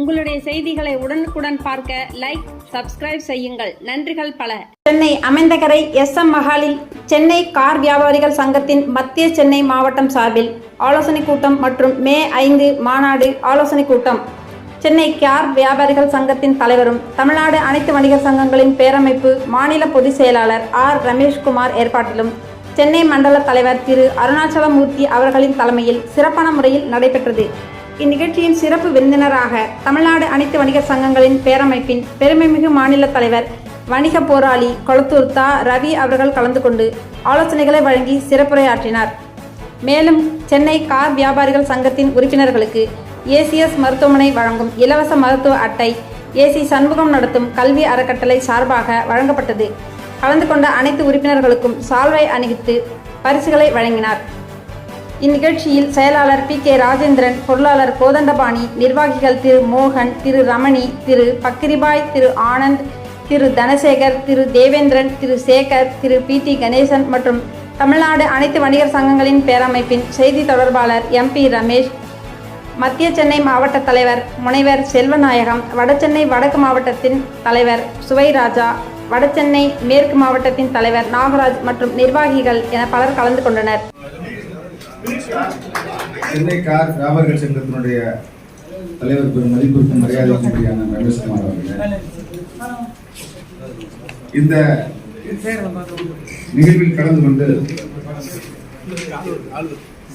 உங்களுடைய செய்திகளை உடனுக்குடன் பார்க்க லைக் சப்ஸ்கிரைப் செய்யுங்கள். நன்றிகள் பல. சென்னை அமைந்தகரை எஸ் எம் மஹாலில் சென்னை கார் வியாபாரிகள் சங்கத்தின் மத்திய சென்னை மாவட்டம் சார்பில் ஆலோசனைக் கூட்டம் மற்றும் மே ஐந்து மாநாடு ஆலோசனைக் கூட்டம். சென்னை கார் வியாபாரிகள் சங்கத்தின் தலைவரும் தமிழ்நாடு அனைத்து வணிகர் சங்கங்களின் பேரமைப்பு மாநில பொதுச் செயலாளர் ஆர் ரமேஷ்குமார் ஏற்பாட்டிலும் சென்னை மண்டல தலைவர் திரு அருணாச்சலமூர்த்தி அவர்களின் தலைமையில் சிறப்பான முறையில் நடைபெற்றது. இந்நிகழ்ச்சியின் சிறப்பு விருந்தினராக தமிழ்நாடு அனைத்து வணிக சங்கங்களின் பேரமைப்பின் பெருமைமிகு மாநில தலைவர் வணிக போராளி கொளத்தூர் தா. ரவி அவர்கள் கலந்து கொண்டு ஆலோசனைகளை வழங்கி சிறப்புரையாற்றினார். மேலும் சென்னை கார் வியாபாரிகள் சங்கத்தின் உறுப்பினர்களுக்கு ஏசிஎஸ் மருத்துவமனை வழங்கும் இலவச மருத்துவ அட்டை ஏசி சண்முகம் நடத்தும் கல்வி அறக்கட்டளை சார்பாக வழங்கப்பட்டது. கலந்து கொண்ட அனைத்து உறுப்பினர்களுக்கும் சால்வை அணிவித்து பரிசுகளை வழங்கினார். இந்நிகழ்ச்சியில் செயலாளர் பி கே ராஜேந்திரன் பொருளாளர் கோதண்டபாணி நிர்வாகிகள் திரு மோகன் திரு ரமணி திரு பக்ரிபாய் திரு ஆனந்த் திரு தனசேகர் திரு தேவேந்திரன் திரு சேகர் திரு பி டி கணேசன் மற்றும் தமிழ்நாடு அனைத்து வணிகர் சங்கங்களின் பேரமைப்பின் செய்தி தொடர்பாளர் எம் பி ரமேஷ் மத்திய சென்னை மாவட்ட தலைவர் முனைவர் செல்வநாயகம் வடசென்னை வடக்கு மாவட்டத்தின் தலைவர் சுவைராஜா வடசென்னை மேற்கு மாவட்டத்தின் தலைவர் நாகராஜ் மற்றும் நிர்வாகிகள் என பலர் கலந்து கொண்டனர். சென்னை கார் வியாபாரிகள் சங்கத்தினுடைய தலைவர் பெரும் மதிப்பிற்கும் மரியாதைக்குரிய ரமேஷ்குமார் அவர்கள். இந்த நிகழ்வில் கலந்து கொண்டு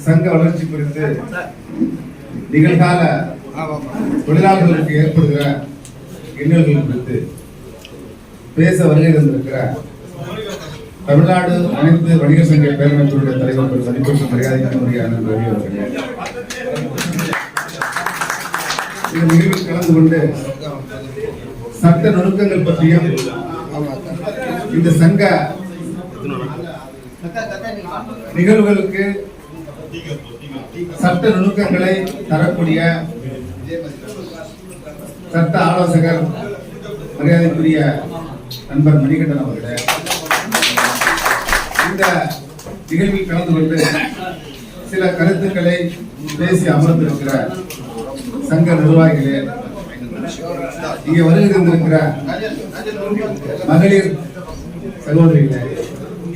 சங்க வளர்ச்சி குறித்து நிகழ்கால தொழிலாளர்களுக்கு ஏற்படுகிற இன்னல்கள் குறித்து பேச வருகை தந்திருக்கிற தமிழ்நாடு அனைத்து வணிகர் சங்க பேரமைப்பினுடைய தலைவர் திரு மதிப்பிற்கு மரியாதைக்குரிய ரவி இந்த நிகழ்வில் கலந்து கொண்டு சட்ட நுணுக்கங்கள் பற்றியும் இந்த சங்க நிகழ்வுகளுக்கு சட்ட நுணுக்கங்களை தரக்கூடிய சட்ட ஆலோசகர் மரியாதைக்குரிய நண்பர் மணிகண்டன் அவர்களே. இந்த நிகழ்வில் கலந்து கொண்டு சில கருத்துக்களை பேசி அமர்ந்திருக்கிற சங்க நிர்வாகிகளே இங்க வருகை மகளிர் சகோதரிகளே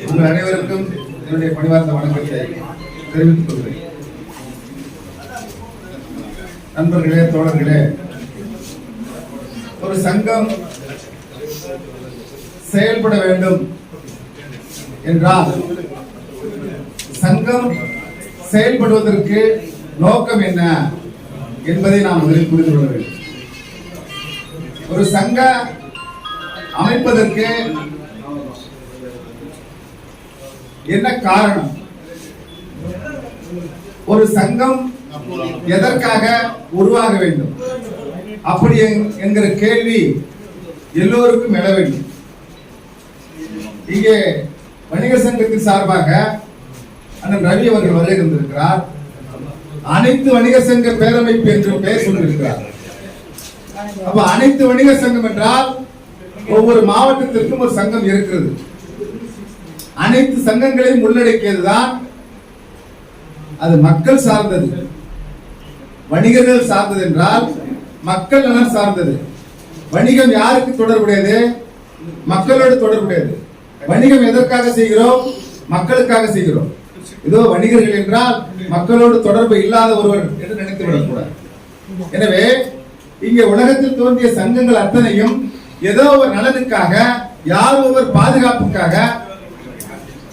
உங்கள் அனைவருக்கும் என்னுடைய பணிவார்ந்த வணக்கத்தை தெரிவித்துக் கொள்கிறேன். நண்பர்களே தோழர்களே ஒரு சங்கம் செயல்பட வேண்டும் என்றால் சங்கம் செயல்படுவதற்கு நோக்கம் என்ன என்பதை நாம் முதலில் புரிந்து கொள்ள வேண்டும். ஒரு சங்க அமைப்பதற்கு என்ன காரணம்? ஒரு சங்கம் எதற்காக உருவாக வேண்டும்? அப்படி என்கிற கேள்வி எல்லோருக்கும் எழ வேண்டும். இங்கே வணிக சங்கத்தின் சார்பாக அண்ணன் ரவி அவர்கள் வருகை தந்திருக்கிறார் அனைத்து வணிக சங்க பேரமைப்பு என்று பெயர் சொல்லியிருக்கிறார். அப்ப அனைத்து வணிக சங்கம் என்றால் ஒவ்வொரு மாவட்டத்திற்கும் ஒரு சங்கம் இருக்கிறது. அனைத்து சங்கங்களையும் உள்ளடக்கியதுதான் அது மக்கள் சார்ந்தது. வணிகர்கள் சார்ந்தது என்றால் மக்கள் நலன் சார்ந்தது. வணிகம் யாருக்கு தொடர்புடையது? மக்களோடு தொடர்புடையது. வணிகம் எதற்காக செய்கிறோம்? மக்களுக்காக செய்கிறோம். இதோ வணிகர்கள் என்றால் மக்களோடு தொடர்பு இல்லாத ஒருவர் என்று நினைத்து விடக்கூடாது எனவே இங்கே உலகத்தில் தோன்றிய சங்கங்கள் அத்தனையும் ஏதோ ஒரு நலனுக்காக யார் ஒருவர் பாதுகாப்புக்காக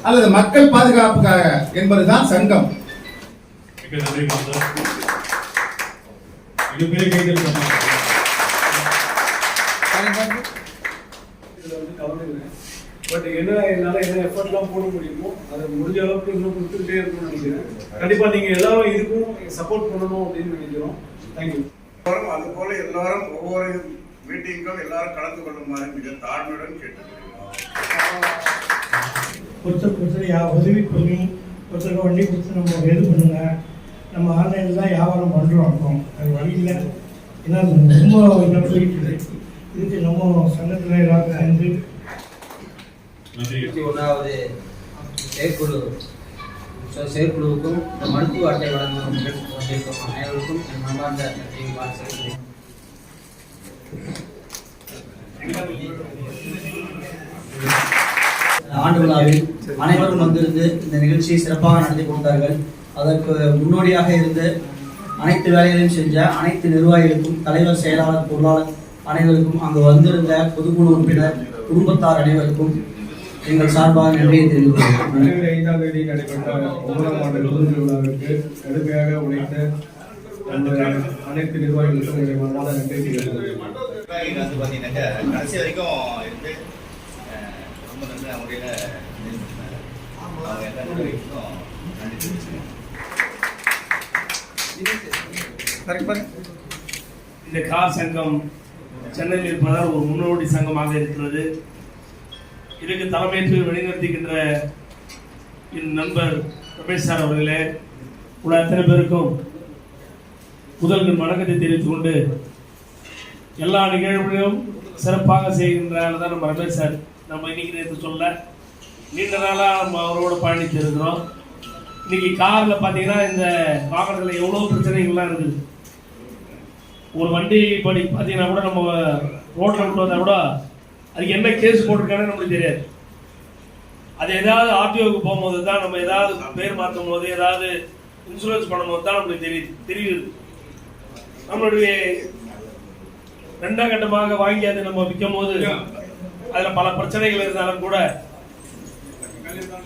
அல்லது மக்கள் பாதுகாப்புக்காக என்பதுதான் சங்கம். மிகப்பெரிய கைகள் சொன்னாங்க இதுல வந்து கலந்துக்கிறேன் பட் என்ன என்னால என்ன எஃபர்ட்லாம் போட முடியுமோ அதை முடிஞ்ச அளவுக்கு இன்னும் கொடுத்துக்கிட்டே இருக்கணும்னு நினைக்கிறேன். கண்டிப்பா நீங்க எல்லாரும் இதுக்கும் சப்போர்ட் பண்ணணும் அப்படின்னு நினைக்கிறோம். தேங்க்யூ எல்லாரும் அதுபோல எல்லாரும் ஒவ்வொரு மீட்டிங்கும் எல்லாரும் கலந்து கொள்ளுமாறு மிக தாழ்மையுடன் கேட்டுக்கொள்கிறோம். ஒருத்தருக்கு ஒருத்தர் யா உதவி பண்ணி ஒருத்தருக்கு வண்டி கொடுத்து நம்ம இது பண்ணுங்க. நம்ம ஆன்லைனில் தான் வியாபாரம் பண்ணுறோம் இப்போ. அது வழி இல்லை. ஏன்னா ரொம்ப இதாக போயிட்டு இருக்கு. இதுக்கு நம்ம சங்கத்தில் எல்லாரும் சேர்ந்து இருபத்தி ஒன்றாவது செயற்குழு செயற்குழுவுக்கும் இந்த மருத்துவ அட்டை வழங்கும் வந்திருக்கும் அனைவருக்கும் என் மனமார்ந்த நன்றியை வாழ்த்துகிறேன். ஆண்டு விழாவில் அனைவரும் வந்திருந்து இந்த நிகழ்ச்சியை சிறப்பாக நடத்தி கொடுத்தார்கள். அதற்கு முன்னோடியாக இருந்து அனைத்து வேலைகளையும் செஞ்ச அனைத்து நிர்வாகிகளுக்கும் தலைவர் செயலாளர் பொருளாளர் அனைவருக்கும் அங்கு வந்திருந்த பொதுக்குழு உறுப்பினர் குடும்பத்தார் அனைவருக்கும் எங்கள் சார்பாக நன்றியை ஜனவரி ஐந்தாம் தேதி நடைபெற்ற ஒன்பதாம் ஆண்டு கடுமையாக உழைத்த அனைத்து நிர்வாகிகளுக்கும் என்னுடைய மனமார்ந்த நன்றி வந்து பார்த்தீங்கன்னாக்கா கடைசி வரைக்கும் இருந்து ரொம்ப நல்ல முறையில் செயல்பட்டாங்க. அவங்க எல்லா நிர்வாகிகளுக்கும் நன்றி தெரிவிச்சுக்கிறேன். இந்த கார் சங்கம் சென்னையில் இருப்பதால் ஒரு முன்னோடி சங்கமாக இருக்கிறது. இதுக்கு தலைமையேற்று வழிநடத்துகின்ற என் நண்பர் ரமேஷ் சார் அவர்களே உள்ள அத்தனை பேருக்கும் முதல்கள் வணக்கத்தை தெரிவித்துக் கொண்டு எல்லா நிகழ்வுகளையும் சிறப்பாக செய்கின்றார் தான் நம்ம ரமேஷ் சார். நம்ம இன்னைக்கு நேற்று சொல்ல நீண்ட நாளாக நம்ம அவரோட பயணித்து இருக்கிறோம். இன்னைக்கு காரில் பார்த்தீங்கன்னா இந்த வாகனத்தில் எவ்வளோ பிரச்சனைகள்லாம் இருக்குது. ஒரு வண்டி படி பார்த்தீங்கன்னா கூட நம்ம ரோட்டில் விட்டு வந்தால் கூட அதுக்கு என்ன கேஸ் போட்டிருக்கானே நம்மளுக்கு தெரியாது. அது ஏதாவது ஆர்டிஓக்கு போகும்போது தான் நம்ம ஏதாவது பேர் மாற்றும் போது ஏதாவது இன்சூரன்ஸ் பண்ணும்போது தான் நம்மளுக்கு தெரியுது தெரியுது. நம்மளுடைய ரெண்டாம் கட்டமாக வாங்கி அதை நம்ம விற்கும் போது அதில் பல பிரச்சனைகள் இருந்தாலும் கூட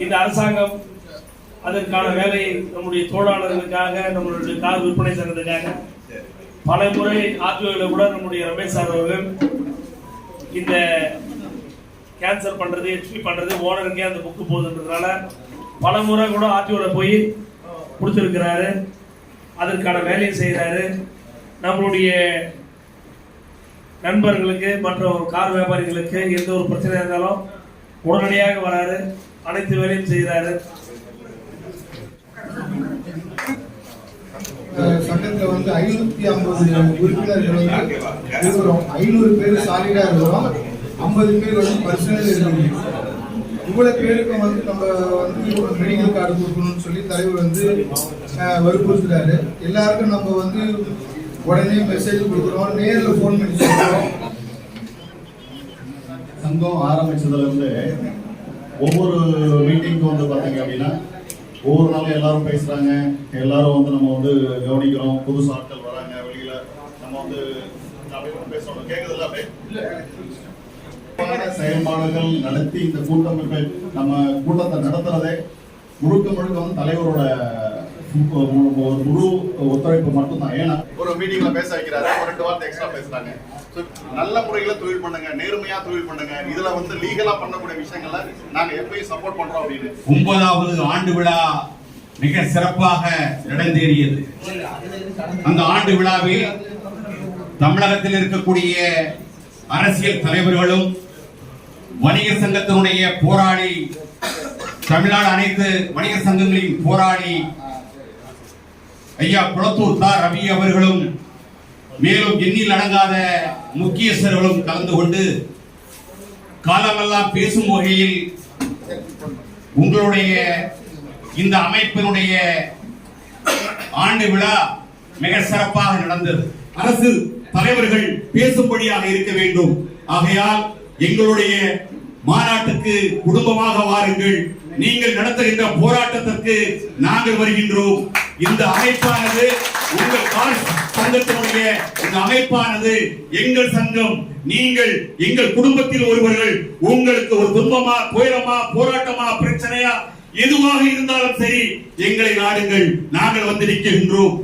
இந்த அரசாங்கம் அதற்கான வேலையை நம்முடைய தோழாளர்களுக்காக நம்மளுடைய கார் விற்பனை சங்கத்துக்காக பல முறை ஆர்டிஓவில் கூட நம்முடைய ரமேஷ் சார் அவர்கள் இந்த கேன்சல் பண்றது ஹெச்பி பண்றது ஓனருக்கே அந்த புக்கு போகுதுன்றதுனால பல முறை கூட ஆர்டிஓவில் போய் கொடுத்துருக்கிறாரு. அதற்கான வேலையை செய்கிறாரு நம்மளுடைய நண்பர்களுக்கு மற்றும் கார் வியாபாரிகளுக்கு எந்த ஒரு பிரச்சனையாக இருந்தாலும் உடனடியாக வராரு. அனைத்து வேலையும் செய்கிறாரு சட்டத்தை வந்து ஐநூத்தி ஐம்பது உறுப்பினர்கள் வந்து இருக்கிறோம் ஐநூறு பேர் சாலிடா இருக்கிறோம் ஐம்பது பேர் வந்து பர்சனல் இருக்கிறோம் இவ்வளவு பேருக்கும் வந்து நம்ம வந்து மெடிக்கல் கார்டு கொடுக்கணும்னு சொல்லி தலைவர் வந்து அஹ், வற்புறுத்துறாரு. எல்லாருக்கும் நம்ம வந்து உடனே மெசேஜ் கொடுக்குறோம். நேர்ல ஃபோன் பண்ணி சொல்கிறோம் சங்கம் ஆரம்பிச்சதுல இருந்து ஒவ்வொரு மீட்டிங்க்கும் வந்து பாத்தீங்க அப்படின்னா ஒவ்வொரு நாளும் எல்லாரும் பேசுறாங்க. எல்லாரும் வந்து நம்ம வந்து கவனிக்கிறோம். புதுசு ஆட்கள் வராங்க. வெளியில நம்ம வந்து பேசுறோம். கேக்குதுல்ல அப்படியே? செயல்பாடுகள் நடத்தி இந்த கூட்டமைப்பை நம்ம கூட்டத்தை நடத்துறதே முழுக்க முழுக்க வந்து தலைவரோட ஒரு முழு ஒத்துழைப்பு மட்டும்தான். ஏன்னா ஒரு மீட்டிங்ல பேச வைக்கிறாரு ஒரு ரெண்டு வார்த்தை எக்ஸ்ட்ரா பேசுறாங்க. So, நல்ல முறையில தொழில் பண்ணுங்க நேர்மையா தொழில் பண்ணுங்க. இதுல வந்து லீகலா பண்ணக்கூடிய விஷயங்களை நாங்க எப்பயும் சப்போர்ட் பண்றோம் அப்படின்னு. ஒன்பதாவது ஆண்டு விழா மிக சிறப்பாக நடந்தேறியது. அந்த ஆண்டு விழாவில் தமிழகத்தில் இருக்கக்கூடிய அரசியல் தலைவர்களும் வணிக சங்கத்தினுடைய போராளி தமிழ்நாடு அனைத்து வணிக சங்கங்களின் போராளி ஐயா குளத்தூர் தா. ரவி அவர்களும் மேலும் எண்ணில் அடங்காத முக்கியஸ்தர்களும் கலந்து கொண்டு காலமெல்லாம் பேசும் வகையில் உங்களுடைய இந்த அமைப்பினுடைய ஆண்டு விழா மிக சிறப்பாக நடந்தது. அரசு தலைவர்கள் பேசும்படியாக இருக்க வேண்டும். ஆகையால் எங்களுடைய மாநாட்டுக்கு குடும்பமாக வாருங்கள். நீங்கள் நடத்துகின்ற போராட்டத்திற்கு நாங்கள் வருகின்றோம். இந்த அமைப்பானது உங்கள் கார் சங்கத்தினுடைய இந்த அமைப்பானது எங்கள் சங்கம் நீங்கள் எங்கள் குடும்பத்தில் ஒருவர்கள் உங்களுக்கு ஒரு துன்பமா துயரமா போராட்டமா பிரச்சனையா எதுவாக இருந்தாலும் சரி எங்களை நாடுங்கள். நாங்கள் வந்து நிற்கின்றோம்.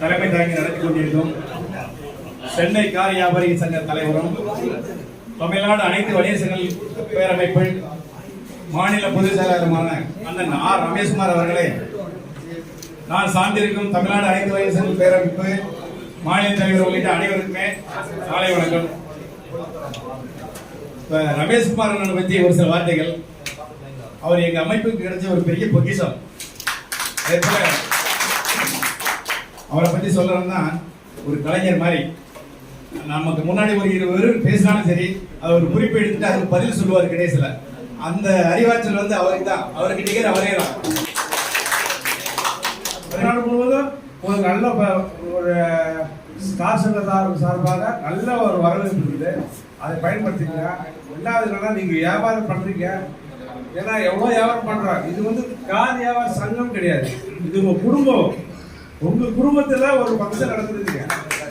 தலைமை தாங்கி நடத்தி கொண்டிருந்தோம். சென்னை கார் வியாபாரி சங்க தலைவரும் தமிழ்நாடு அனைத்து வணிக சங்கங்கள் பேரமைப்பின் மாநில பொதுச் செயலாளருமான அண்ணன் ஆர். ரமேஷ்குமார் அவர்களே நான் சார்ந்திருக்கும் தமிழ்நாடு அனைத்து வணிக பேரமைப்பு மாநில தலைவர் உள்ளிட்ட அனைவருக்குமே காலை வணக்கம். இப்ப ரமேஷ்குமார் அண்ணனை பற்றி ஒரு சில வார்த்தைகள். அவர் எங்க அமைப்புக்கு கிடைச்ச ஒரு பெரிய பொக்கிஷம். அதே போல அவரை பத்தி சொல்லணும்னா ஒரு கலைஞர் மாதிரி. நமக்கு முன்னாடி ஒரு இருவரும் பேசினாலும் சரி அவர் ஒரு குறிப்பு எடுத்துட்டு அதுக்கு பதில் சொல்லுவார் கடைசியில அந்த அறிவாற்றல் வந்து அவருக்கு தான் அவருக்கு நிகர் அவரே தான். தமிழ்நாடு முழுவதும் ஒரு நல்ல ப- ஒரு ஸ்டார் சார்பாக நல்ல ஒரு வரவேற்பு இருக்குது. அதை பயன்படுத்திங்க இல்லாததுனால நீங்க வியாபாரம் பண்றீங்க. ஏன்னா எவ்வளோ வியாபாரம் பண்றாங்க? இது வந்து கார் வியாபார சங்கம் கிடையாது. இது உங்க குடும்பம். உங்க குடும்பத்துல ஒரு ஃபங்க்ஷன் நடக்குதுங்க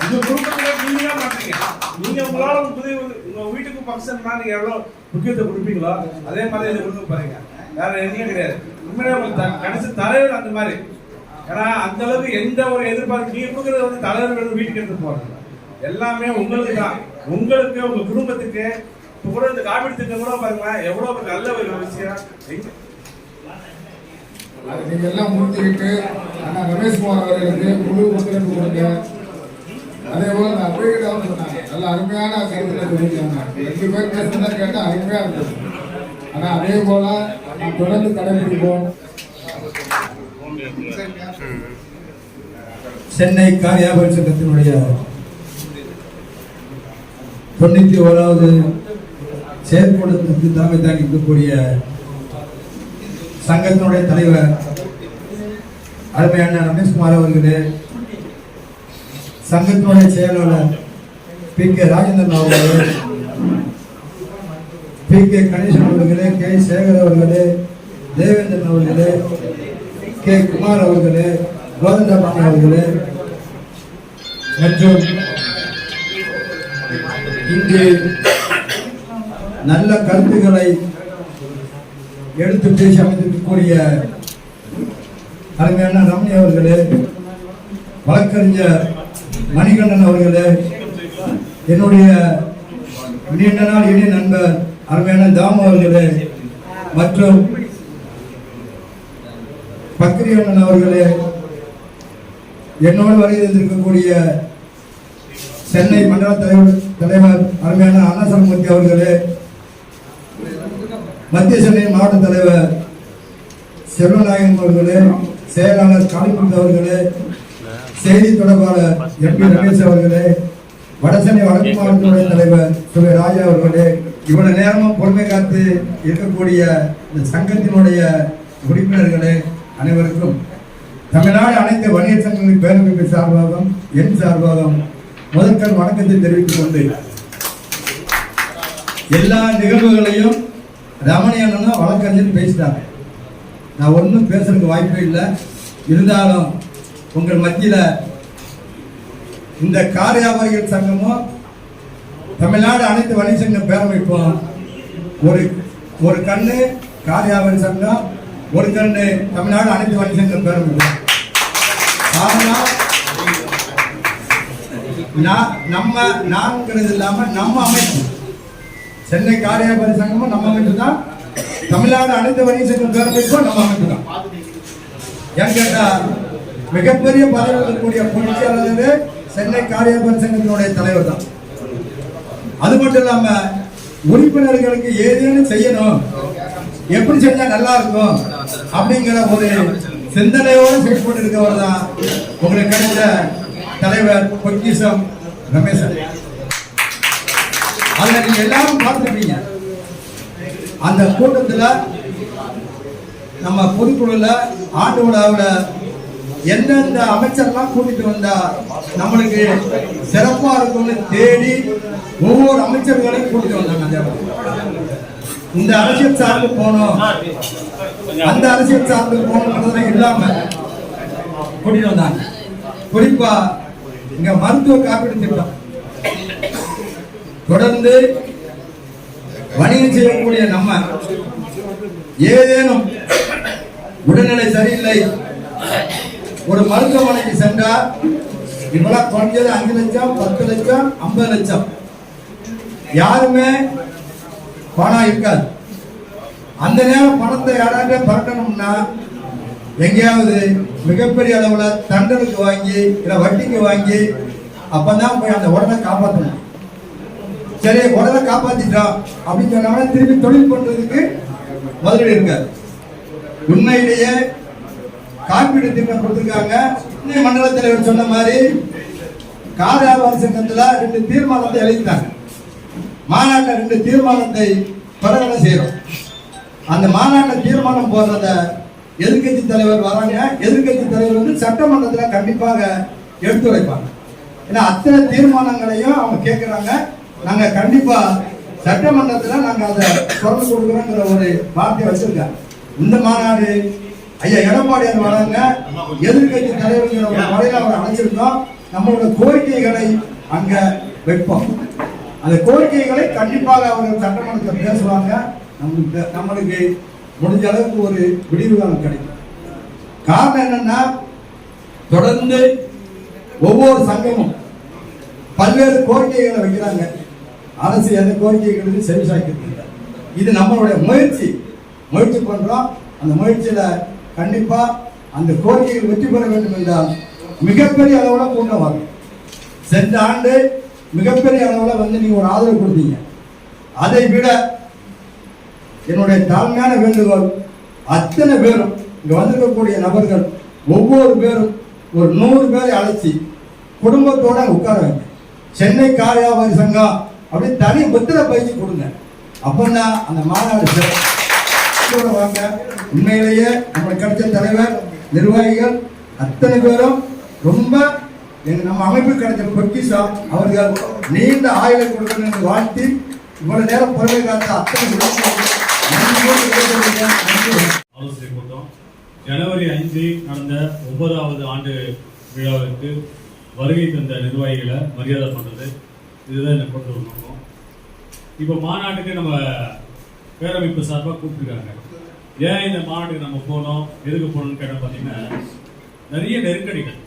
உங்க குடும்பத்துல நீங்க தான் பண்றீங்க. நீங்க உங்களால உதவி உங்க வீட்டுக்கு ஃபங்க்ஷன்னா நீங்க எவ்வளோ முக்கியத்துவம் கொடுப்பீங்களோ? அதே மாதிரி இதை கொடுக்க பாருங்க வேற எதுவும் கிடையாது. உண்மையிலே உங்களுக்கு த- கடைசி தலைவர் அந்த மாதிரி. ஏன்னா அந்த அளவுக்கு எந்த ஒரு எதிர்பார்ப்பு நீங்க கொடுக்கறது வந்து தலைவர்கள் வீட்டுக்கு எடுத்து போறது. எல்லாமே உங்களுக்கு தான். உங்களுக்கு உங்க குடும்பத்துக்கு. இப்போ கூட இந்த காப்பீடு திட்டம் கூட பாருங்களேன் எவ்வளவு ஒரு நல்ல ஒரு விஷயம். அது நீங்க எல்லாம் முடிச்சுக்கிட்டு அண்ணா ரமேஷ்குமார் அவர்களுக்கு முழு ஒத்துழைப்பு கொடுங்க. அதே போல நான் அப்டேட்டாவும் சொன்னாங்க. நல்ல அருமையான கருத்துல சொல்லியிருக்காங்க ரெண்டு பேர் பேசுனதா கேட்டால் அருமையா இருந்தது. ஆனா அதே போல நாம் தொடர்ந்து கடைபிடிப்போம். சென்னை காரியாபரி சங்கத்தினுடைய தொண்ணூத்தி ஓராவது செயற்கூடத்திற்கு தலைமை தாங்கி இருக்கக்கூடிய சங்கத்தினுடைய தலைவர் அருமையான ரமேஷ்குமார் அவர்களே சங்கத்தினுடைய செயலாளர் பி. கே. ராஜேந்திரன் அவர்களே பி. கே. கணேசன் அவர்களே கே. சேகர் அவர்களே தேவேந்திரன் அவர்களே கே. குமார் அவர்களே கோதண்டபாணி அவர்களே மற்றும் இங்கு நல்ல கருத்துக்களை எடுத்து பேசி அமைந்திருக்கக்கூடிய அருமையான ரமணி அவர்களே வழக்கறிஞர் மணிகண்டன் அவர்களே என்னுடைய நீண்ட நாள் இணைய நண்பர் அருமையான தாமு அவர்களே மற்றும் பக்ரியண்ணன் அவர்களே என்னோடு வருகை சென்னை மண்டல தலைவர் தலைவர் அருமையான அண்ணாசரமூர்த்தி அவர்களே மத்திய சென்னை மாவட்ட தலைவர் செல்வநாயகம் அவர்களே செயலாளர் காளிமுத்து அவர்களே செய்தி தொடர்பாளர் எம் பி ரமேஷ் அவர்களே வடசென்னை வடக்கு மாவட்டத்துடைய தலைவர் சுவை ராஜா அவர்களே இவ்வளவு நேரமும் பொறுமை காத்து இருக்கக்கூடிய இந்த சங்கத்தினுடைய உறுப்பினர்களே அனைவருக்கும் தமிழ்நாடு அனைத்து வணிக சங்கங்களின் பேரமைப்பு சார்பாகவும் என் சார்பாகவும் முதற்கண் வணக்கத்தை தெரிவித்துக் கொண்டு எல்லா நிகழ்வுகளையும் ரமணி அண்ணனும் வழக்கறிஞர் பேசிட்டாங்க. நான் ஒன்றும் பேசுறதுக்கு வாய்ப்பே இல்லை. இருந்தாலும் உங்கள் மத்தியில் இந்த கார் வியாபாரிகள் சங்கமும் தமிழ்நாடு அனைத்து வணிக சங்க பேரமைப்பும் ஒரு ஒரு கண்ணு கார் வியாபாரி சங்கம் ஒரு கண்ணு தமிழ்நாடு அனைத்து வணிக சங்க பேரமைப்பு. ஆனால் நான் நம்ம நான்கிறது இல்லாம நம்ம அமைப்பு. சென்னை கார் வியாபாரி சங்கமும் நம்ம அமைப்பு தான். தமிழ்நாடு அனைத்து வணிக சங்க பேரமைப்பும் நம்ம அமைப்பு தான். ஏன் கேட்டா மிகப்பெரிய பதவி இருக்கக்கூடிய பொதுச்செயலாளர் சென்னை கார் சங்கத்தினுடைய தலைவர் தான். அது மட்டும் இல்லாம உறுப்பினர்களுக்கு ஏதேனும் செய்யணும். எப்படி செஞ்சா நல்லா இருக்கும் அப்படிங்கிற ஒரு சிந்தனையோடு செயல்பட்டு இருக்கவர் தான் உங்களுக்கு கிடைத்த தலைவர் பொக்கிசம் ரமேசன் அதுல நீங்க எல்லாரும் பார்த்துருப்பீங்க. அந்த கூட்டத்துல நம்ம பொதுக்குழுல ஆண்டு விழாவுல எந்தெந்த அமைச்சர்லாம் கூட்டிட்டு வந்தா நம்மளுக்கு சிறப்பா இருக்கும்னு தேடி ஒவ்வொரு அமைச்சர்களையும் கூட்டிட்டு வந்தாங்க அந்த இந்த அரசியல் சார்ந்து போனோம். அந்த அரசியல் சார்ந்து போகணுன்றதுல இல்லாம கூட்டிட்டு வந்தாங்க. குறிப்பா இங்க மருத்துவ காப்பீடு திட்டம். தொடர்ந்து வணிகம் செய்யக்கூடிய நம்ம ஏதேனும் உடல்நிலை சரியில்லை ஒரு மருத்துவமனைக்கு சென்றால் இவ்வளவு குறைஞ்சது அஞ்சு லட்சம் பத்து லட்சம் ஐம்பது லட்சம். யாருமே பணம் இருக்காது. அந்த நேரம் பணத்தை யாராவது பரட்டணும்னா எங்கேயாவது மிகப்பெரிய அளவுல தண்டனுக்கு வாங்கி இல்ல வட்டிக்கு வாங்கி அப்பதான் போய் அந்த உடலை காப்பாற்றணும் சரி உடலை காப்பாத்திட்டோம் அப்படின்னு சொன்னாங்கன்னா திரும்பி தொழில் பண்றதுக்கு முதலீடு இருக்காது. உண்மையிலேயே காப்பீடு திட்டம் கொடுத்திருக்காங்க. மண்டல தலைவர் சொன்ன மாதிரி கால வியாபார சங்கத்தில் ரெண்டு தீர்மானத்தை எழுதிட்டாங்க மாநாட்டில் ரெண்டு தீர்மானத்தை பிரகடனம் செய்யறோம்? அந்த மாநாட்டில் தீர்மானம் போடுறத எதிர்க்கட்சி தலைவர் வராங்க. எதிர்க்கட்சி தலைவர் வந்து சட்டமன்றத்தில் கண்டிப்பாக எடுத்துரைப்பாங்க. ஏன்னா அத்தனை தீர்மானங்களையும் அவங்க கேட்குறாங்க நாங்கள் கண்டிப்பாக சட்டமன்றத்தில் நாங்கள் அதை தொடர்ந்து கொடுக்குறோங்கிற ஒரு வார்த்தையை வச்சுருக்காங்க. இந்த மாநாடு ஐயா எடப்பாடியார் வராங்க. எதிர்கட்சி தலைவர்கள் ஒரு முறையில் அவர் அழைச்சிருக்கோம் நம்மளோட கோரிக்கைகளை அங்க வைப்போம். அந்த கோரிக்கைகளை கண்டிப்பாக அவர்கள் சட்டமன்றத்தில் பேசுவாங்க. நம்மளுக்கு நம்மளுக்கு முடிஞ்ச அளவுக்கு ஒரு விடிவு காலம் கிடைக்கும். காரணம் என்னன்னா தொடர்ந்து ஒவ்வொரு சங்கமும் பல்வேறு கோரிக்கைகளை வைக்கிறாங்க. அரசு எந்த கோரிக்கைகளுக்கு செவி சாய்க்கிறது இல்லை. இது நம்மளுடைய முயற்சி. முயற்சி பண்றோம். அந்த முயற்சியில கண்டிப்பா அந்த கோரிக்கைகள் வெற்றி பெற வேண்டும் என்றால் மிகப்பெரிய அளவுல கூட்டம் வரும் சென்ற ஆண்டு மிகப்பெரிய அளவுல வந்து நீங்க ஒரு ஆதரவு கொடுத்தீங்க. அதை விட என்னுடைய தாழ்மையான வேண்டுகோள் அத்தனை பேரும் இங்க வந்திருக்கக்கூடிய நபர்கள் ஒவ்வொரு பேரும் ஒரு நூறு பேரை அழைச்சி குடும்பத்தோட உட்கார வைங்க. சென்னை காரியாபாரி சங்கம் அப்படின்னு தனி புத்திர பயிற்சி கொடுங்க. அப்படின்னா அந்த மாநாடு கூட வாங்க. உண்மையிலேயே நம்மளுக்கு கிடைச்ச தலைவர் நிர்வாகிகள் அத்தனை பேரும் ரொம்ப நம்ம அமைப்பு கிடைச்ச பொக்கிஷம் அவர்கள் நீண்ட ஆயுளை கொடுக்கணும் என்று வாழ்த்தி இவ்வளவு நேரம் பொறுமை காத்த அத்தனை கூட்டம். ஜனவரி ஐந்து நடந்த ஒன்பதாவது ஆண்டு விழாவிற்கு வருகை தந்த நிர்வாகிகளை மரியாதை பண்ணுறது இதுதான் இந்த கொண்டு ஒரு நோக்கம் இப்போ மாநாட்டுக்கு நம்ம பேரமைப்பு சார்பாக கூப்பிட்டுருக்காங்க ஏன் இந்த மாநாட்டுக்கு நம்ம போனோம்? எதுக்கு போனோம்னு கேட்டால் பார்த்தீங்கன்னா நிறைய நெருக்கடிகள்.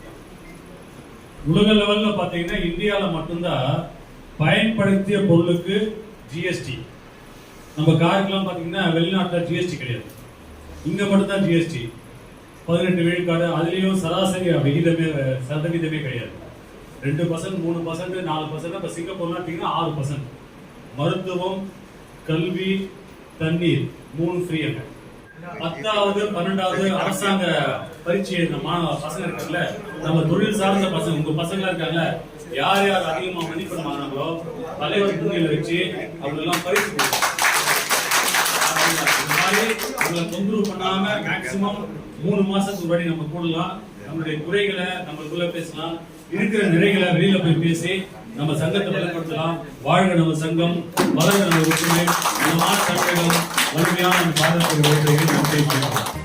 உலக லெவலில் பார்த்தீங்கன்னா இந்தியாவில் மட்டும்தான் பயன்படுத்திய பொருளுக்கு ஜிஎஸ்டி நம்ம காருக்கெல்லாம் பார்த்தீங்கன்னா வெளிநாட்டில் ஜிஎஸ்டி கிடையாது. இங்கே மட்டும்தான் ஜிஎஸ்டி பதினெட்டு விழுக்காடு அதுலேயும் சராசரி விகிதமே சதவீதமே கிடையாது. ரெண்டு பர்சன்ட் மூணு பர்சன்ட் நாலு பர்சன்ட் இப்போ சிங்கப்பூர்லாம் பார்த்தீங்கன்னா ஆறு பர்சன்ட் மருத்துவம் கல்வி தண்ணீர் மூணு ஃப்ரீ அங்க. பத்தாவது பன்னெண்டாவது அரசாங்க பரீட்சை எழுதின மாணவ பசங்க இருக்காங்கல்ல நம்ம தொழில் சார்ந்த பசங்க உங்க பசங்களா இருக்காங்கல்ல யார் யார் அதிகமா மதிப்பெண் வாங்கினாங்களோ தலைவர் முன்னிலை வச்சு அவங்க எல்லாம் பரிசு உங்களை தொந்தரவு பண்ணாம மேக்சிமம் மூணு மாசத்துக்கு முன்னாடி நம்ம கூடலாம் நம்மளுடைய குறைகளை நம்மளுக்குள்ள பேசலாம். இருக்கிற நிறைகளை வெளியில போய் பேசி நம்ம சங்கத்தை பலப்படுத்தலாம் வாழ்க நம்ம சங்கம் வளர்க நம்ம ஒற்றுமை இந்த சங்கங்கள் வலிமையான நம்ம பாதுகாப்பு